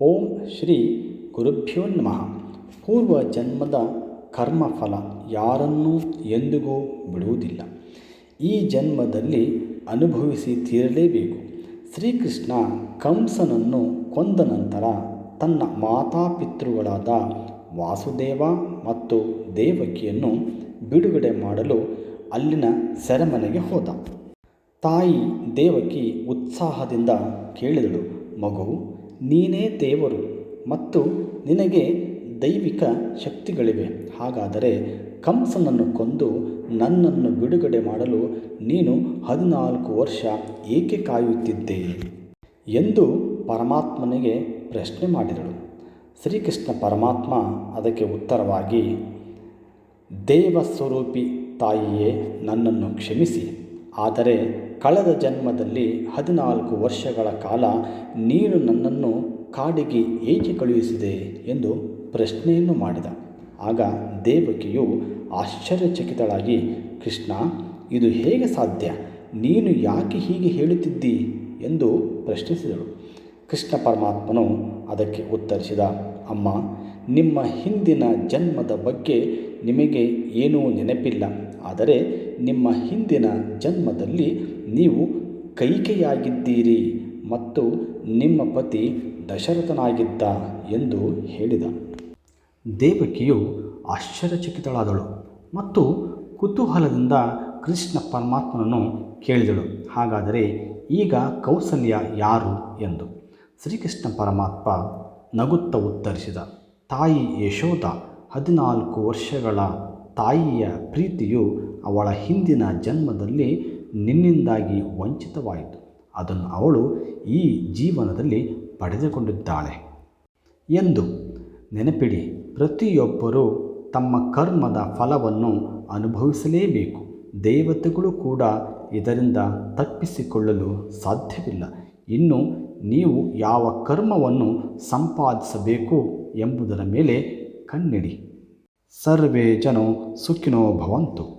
ಓಂ ಶ್ರೀ ಗುರುಭ್ಯೋ ನಮಃ. ಪೂರ್ವ ಜನ್ಮದ ಕರ್ಮಫಲ ಯಾರನ್ನೂ ಎಂದಿಗೂ ಬಿಡುವುದಿಲ್ಲ. ಈ ಜನ್ಮದಲ್ಲಿ ಅನುಭವಿಸಿ ತೀರಲೇಬೇಕು. ಶ್ರೀಕೃಷ್ಣ ಕಂಸನನ್ನು ಕೊಂದ ನಂತರ ತನ್ನ ಮಾತಾಪಿತೃಗಳಾದ ವಾಸುದೇವ ಮತ್ತು ದೇವಕಿಯನ್ನು ಬಿಡುಗಡೆ ಮಾಡಲು ಅಲ್ಲಿನ ಸೆರೆಮನೆಗೆ ಹೋದ. ತಾಯಿ ದೇವಕಿ ಉತ್ಸಾಹದಿಂದ ಕೇಳಿದಳು, ಮಗು ನೀನೇ ದೇವರು ಮತ್ತು ನಿನಗೆ ದೈವಿಕ ಶಕ್ತಿಗಳಿವೆ. ಹಾಗಾದರೆ ಕಂಸನನ್ನು ಕೊಂದು ನನ್ನನ್ನು ಬಿಡುಗಡೆ ಮಾಡಲು ನೀನು ಹದಿನಾಲ್ಕು ವರ್ಷ ಏಕೆ ಕಾಯುತ್ತಿದ್ದೆ? ಎಂದು ಪರಮಾತ್ಮನಿಗೆ ಪ್ರಶ್ನೆ ಮಾಡಿದಳು. ಶ್ರೀಕೃಷ್ಣ ಪರಮಾತ್ಮ ಅದಕ್ಕೆ ಉತ್ತರವಾಗಿ, ದೇವಸ್ವರೂಪಿ ತಾಯಿಯೇ ನನ್ನನ್ನು ಕ್ಷಮಿಸಿ. ಆದರೆ ಕಳೆದ ಜನ್ಮದಲ್ಲಿ ಹದಿನಾಲ್ಕು ವರ್ಷಗಳ ಕಾಲ ನೀನು ನನ್ನನ್ನು ಕಾಡಿಗೆ ಏಕೆ ಕಳುಹಿಸಿದೆ ಎಂದು ಪ್ರಶ್ನೆಯನ್ನು ಮಾಡಿದ. ಆಗ ದೇವಕಿಯು ಆಶ್ಚರ್ಯಚಕಿತಳಾಗಿ, ಕೃಷ್ಣ, ಇದು ಹೇಗೆ ಸಾಧ್ಯ? ನೀನು ಯಾಕೆ ಹೀಗೆ ಹೇಳುತ್ತಿದ್ದಿ? ಎಂದು ಪ್ರಶ್ನಿಸಿದಳು. ಕೃಷ್ಣ ಪರಮಾತ್ಮನು ಅದಕ್ಕೆ ಉತ್ತರಿಸಿದ, ಅಮ್ಮ, ನಿಮ್ಮ ಹಿಂದಿನ ಜನ್ಮದ ಬಗ್ಗೆ ನಿಮಗೆ ಏನೂ ನೆನಪಿಲ್ಲ. ಆದರೆ ನಿಮ್ಮ ಹಿಂದಿನ ಜನ್ಮದಲ್ಲಿ ನೀವು ಕೈಕೆಯಾಗಿದ್ದೀರಿ ಮತ್ತು ನಿಮ್ಮ ಪತಿ ದಶರಥನಾಗಿದ್ದ ಎಂದು ಹೇಳಿದ. ದೇವಕಿಯು ಆಶ್ಚರ್ಯಚಕಿತಳಾದಳು ಮತ್ತು ಕುತೂಹಲದಿಂದ ಕೃಷ್ಣ ಪರಮಾತ್ಮನನ್ನು ಕೇಳಿದಳು. ಹಾಗಾದರೆ ಈಗ ಕೌಸಲ್ಯ ಯಾರು ಎಂದು ಶ್ರೀಕೃಷ್ಣ ಪರಮಾತ್ಮ ನಗುತ್ತ ಉತ್ತರಿಸಿದ. ತಾಯಿ ಯಶೋಧ ಹದಿನಾಲ್ಕು ವರ್ಷಗಳ ತಾಯಿಯ ಪ್ರೀತಿಯು ಅವಳ ಹಿಂದಿನ ಜನ್ಮದಲ್ಲಿ ನಿನ್ನಿಂದಾಗಿ ವಂಚಿತವಾಯಿತು. ಅದನ್ನು ಅವಳು ಈ ಜೀವನದಲ್ಲಿ ಪಡೆದುಕೊಂಡಿದ್ದಾಳೆ. ಎಂದು ನೆನಪಿಡಿ, ಪ್ರತಿಯೊಬ್ಬರೂ ತಮ್ಮ ಕರ್ಮದ ಫಲವನ್ನು ಅನುಭವಿಸಲೇಬೇಕು. ದೇವತೆಗಳು ಕೂಡ ಇದರಿಂದ ತಪ್ಪಿಸಿಕೊಳ್ಳಲು ಸಾಧ್ಯವಿಲ್ಲ. ಇನ್ನು ನೀವು ಯಾವ ಕರ್ಮವನ್ನು ಸಂಪಾದಿಸಬೇಕು ಎಂಬುದರ ಮೇಲೆ ಕಣ್ಣಿಡಿ. ಸರ್ವೇ ಜನೋ ಸುಖಿನೋ ಭವಂತು.